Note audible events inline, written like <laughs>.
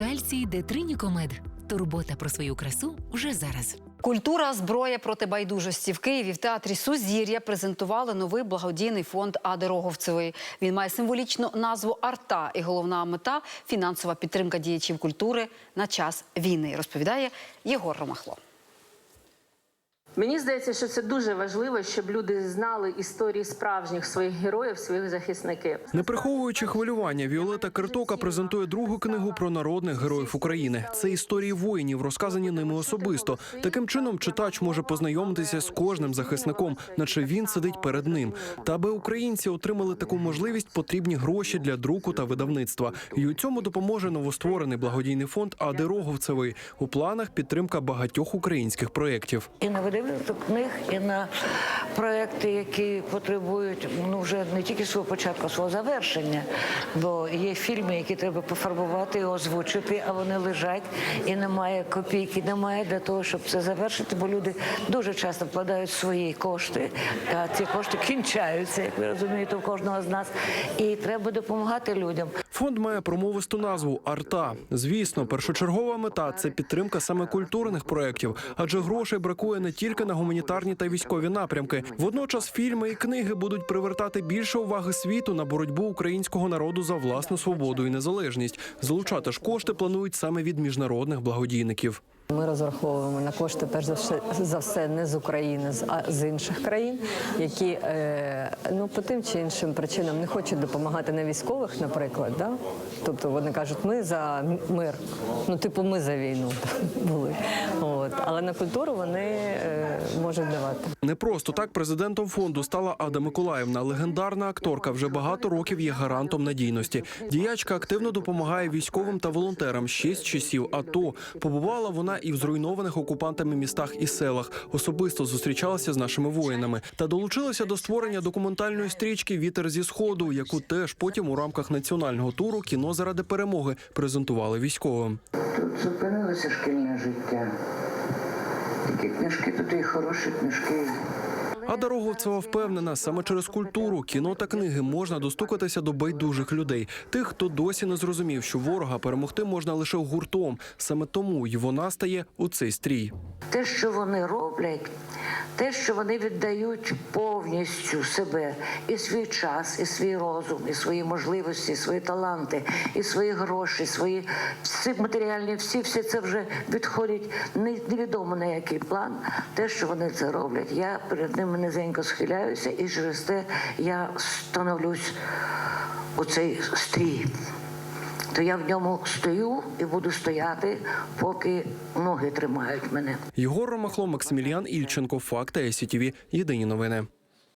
Кальцій Детринікомед. Турбота про свою красу вже зараз. Культура зброя проти байдужості в Києві в театрі Сузір'я презентували новий благодійний фонд Ади Роговцевої. Він має символічну назву Арта і головна мета фінансова підтримка діячів культури на час війни. Розповідає Єгор Ромахло. Мені здається, що це дуже важливо, щоб люди знали історії справжніх своїх героїв, своїх захисників. Не приховуючи хвилювання, Віолета Картока презентує другу книгу про народних героїв України. Це історії воїнів, розказані ними особисто. Таким чином, читач може познайомитися з кожним захисником, наче він сидить перед ним. Та аби українці отримали таку можливість, потрібні гроші для друку та видавництва. І у цьому допоможе новостворений благодійний фонд Ади Роговцевої. У планах підтримка багатьох українських проєктів. і на книг, і на проекти, які потребують ну вже не тільки свого початку, а свого завершення. Бо є фільми, які треба пофарбувати і озвучити, а вони лежать і немає копійки, немає для того, щоб це завершити. Бо люди дуже часто вкладають свої кошти, а ці кошти кінчаються, як ви розумієте, у кожного з нас. І треба допомагати людям. Фонд має промовисту назву Арта. Звісно, першочергова мета це підтримка саме культурних проєктів, адже грошей бракує не тільки на гуманітарні та військові напрямки. Водночас фільми і книги будуть привертати більше уваги світу на боротьбу українського народу за власну свободу і незалежність. Залучати ж кошти планують саме від міжнародних благодійників. Ми розраховуємо на кошти перш за все, за все не з України, а з інших країн, які е, ну по тим чи іншим причинам не хочуть допомагати на військових, наприклад. Да? Тобто вони кажуть, ми за мир. Ну, типу, ми за війну <laughs> були. От. Але на культуру вони е, можуть давати. Не просто так президентом фонду стала Ада Миколаївна. Легендарна акторка вже багато років є гарантом надійності. Діячка активно допомагає військовим та волонтерам з часів АТО. Побувала вона і в зруйнованих окупантами містах і селах. Особисто зустрічалася з нашими воїнами та долучилася до створення документальної стрічки Вітер зі сходу, яку теж потім у рамках національного туру кіно заради перемоги презентували військовим. Тут зупинилося шкільне життя. Такі книжки, тут і хороші книжки. А Дороговцева впевнена, саме через культуру, кіно та книги можна достукатися до байдужих людей, тих, хто досі не зрозумів, що ворога перемогти можна лише гуртом. Саме тому й вона стає у цей стрій. Те, що вони роблять, те, що вони віддають повністю себе, і свій час, і свій розум, і свої можливості, і свої таланти, і свої гроші, свої всі матеріальні, всі, всі це вже відходять не- невідомо на який план. Те, що вони це роблять, я перед ними низенько схиляюся, і через те я становлюсь у цей стрій. То я в ньому стою і буду стояти, поки ноги тримають мене. Єгор Ромахло, Максиміліан Ільченко, Факти СІТВ. Єдині новини.